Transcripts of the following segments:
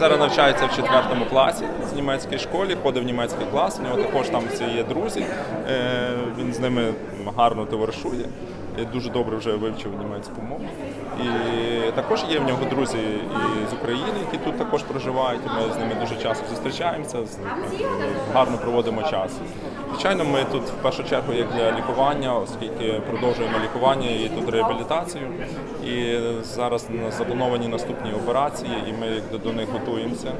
зараз навчається в четвертому класі з німецької школи, ходить в німецький клас. У нього також там всі є друзі. Е, Він з ними гарно товаришує. І Дуже добре вже вивчив німецьку мову. І також є в нього друзі і з України, які тут також проживають. Ми з ними дуже часто зустрічаємося, з гарно проводимо час. Звичайно, ми тут в першу чергу як для лікування, оскільки продовжуємо лікування і тут реабілітацію. І зараз заплановані наступні операції, і ми до- них готуємося.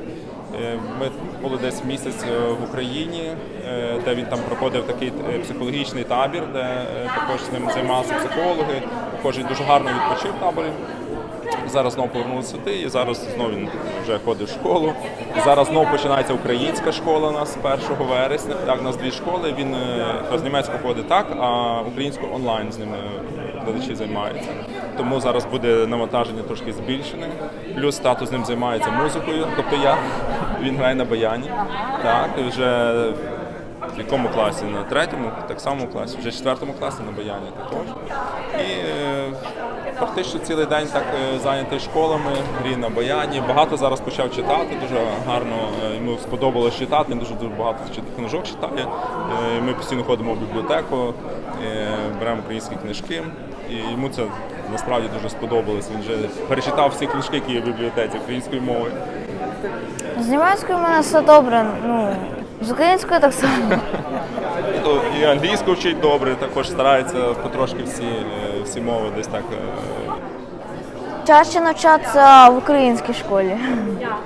Е, Ми були десь місяць е, в Україні, е, де він там проходив такий психологічний табір, де також з ним займалися психологи. Також він дуже гарно відпочив в таборі. Зараз знову повернувся сюди, і зараз знову він вже ходить в школу. Зараз знову починається українська школа у нас 1 вересня. Так, у нас дві школи. Він е, з німецьку ходить так, а українську онлайн з ними глядачі займаються. Тому зараз буде навантаження трошки збільшене. Плюс тато з ним займається музикою, тобто я. Він грає на баяні. Так, вже в якому класі? На третьому, так само класі, вже четвертому класі на баяні також. І е, практично цілий день так е, зайнятий школами, грі на баяні. Багато зараз почав читати, дуже гарно е, йому сподобалось читати, він дуже дуже багато книжок читає. Е, Ми постійно ходимо в бібліотеку, е, беремо українські книжки, і йому це насправді дуже сподобалось. Він вже перечитав всі книжки, які є в бібліотеці української мови. З німецькою в мене все добре. Ну, з українською так само. То і англійську вчить добре, також старається потрошки всі, всі мови десь так. е, Чаще навчатися в українській школі.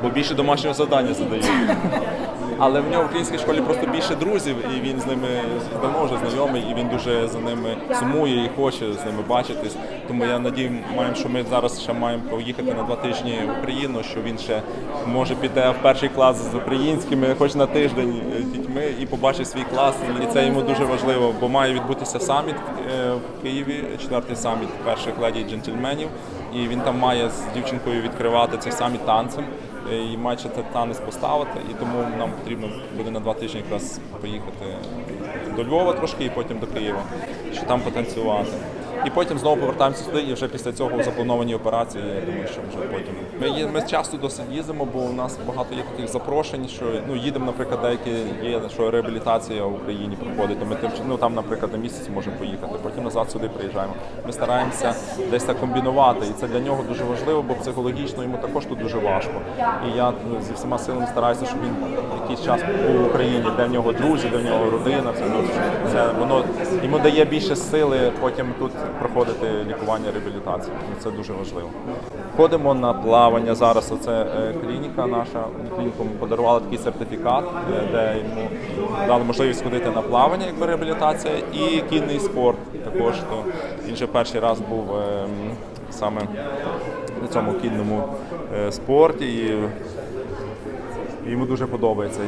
Бо більше домашнього завдання задають. Але в нього в українській школі просто більше друзів, і він з ними давно вже знайомий, і він дуже за ними сумує і хоче з ними бачитись. Тому я надію, маємо, що ми зараз ще маємо поїхати на два тижні в Україну, що він ще може піти в перший клас з українськими, хоч на тиждень дітьми, і побачить свій клас. І це йому дуже важливо, бо має відбутися саміт е, в Києві, четвертий саміт перших леді джентльменів. І він там має з дівчинкою відкривати цей саміт танцем і має ще танець поставити. І тому нам потрібно буде на два тижні якраз поїхати до Львова трошки і потім до Києва, щоб там потанцювати. І потім знову повертаємося сюди, і вже після цього заплановані операції. Я думаю, що вже потім. Ми, є- ми часто досить їздимо, бо у нас багато є таких запрошень, що ну їдемо, наприклад, деякі є, що реабілітація в Україні проходить. То ми тим, ну там, наприклад, на місяць можемо поїхати, потім назад сюди приїжджаємо. Ми стараємося десь так комбінувати, і це для нього дуже важливо, бо психологічно йому також тут дуже важко. І я ну, зі всіма силами стараюся, щоб він якийсь час в Україні, де в нього друзі, де в нього родина. Це, ну, це воно йому дає більше сили потім тут проходити лікування, реабілітацію. І це дуже важливо. Ходимо на плавання зараз. Оце е, клініка наша. Клініку ми подарували такий сертифікат, е, де йому дали можливість ходити на плавання, якби реабілітація, і кінний спорт також. То він вже перший раз був е, саме на цьому кінному спорті. І йому дуже подобається.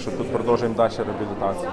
Що тут продовжуємо далі реабілітацію.